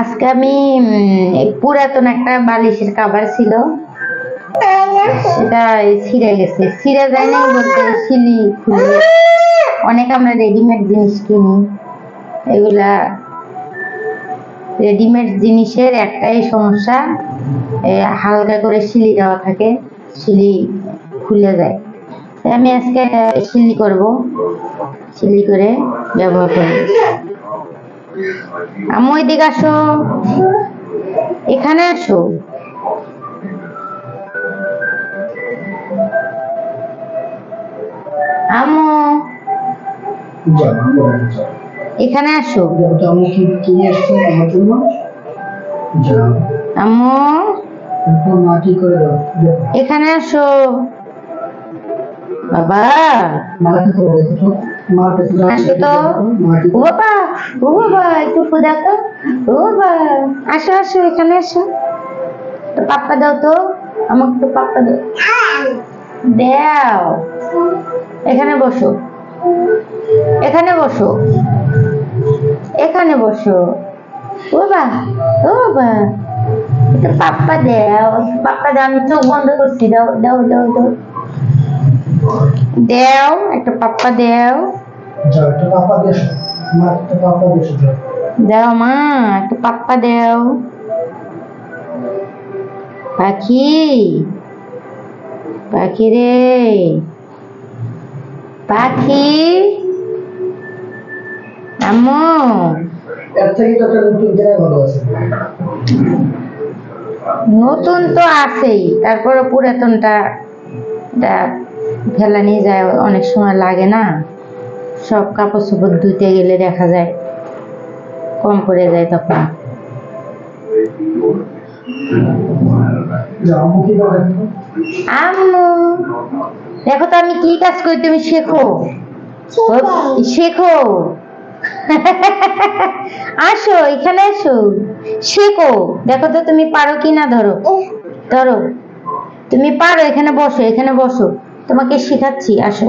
আজকে আমি পুরাতন একটা বালিশের কাভার ছিল। সেটা ছিঁড়ে গেছে। ছিঁড়ে যায় নাই বলতে শিলি খুলে অনেক আমরা রেডিমেড জিনিস কিনি। এগুলা রেডিমেড জিনিসের একটাই সমস্যা হালকা করে শিলি দেওয়া থাকে, শিলি খুলে যায়। আমি আজকে শিলি করব। শিলি করে ব্যবহার করব। আমি ওইদিকে আসো। এখানে আসো। আমো এখানে আসো। আম্মু, এখানে আসো। বাবা। তো তো ও বাবা ও বাবা, একটু তো। ও বাবা, আসো আসো, এখানে আসো। তো পাপ্পা দাও তো, আমাকে একটু পাপ্পা দাও। এখানে বসো। এখানে বসো। এখানে বসো। ও বাবা ও বাবা। পাপ্পা দাও। পাপ্পা দাও, আমি চোখ বন্ধ করছি। দাও দাও দাও দাও। দাও একটা পাপ্পা দাও। দাও মা একটা পাপ্পা দাও। পাখি পাখি রে। পাখি। আম্মু। নতুন তো আছেই তারপরে পুরাতনটা ফেলা নিয়ে যায় অনেক সময় লাগে না। সব কাপড় চোপড় ধুতে গেলে দেখা যায় কম পড়ে যায় তখন। আম্মু দেখো তো আমি কি কাজ করি তুমি শেখো। শেখো। আসো এখানে আসো। শেখো। দেখো তো তুমি পারো কি না ধরো ধরো। তুমি পারো এখানে বসো এখানে বসো। তোমাকে শেখাচ্ছি আসো।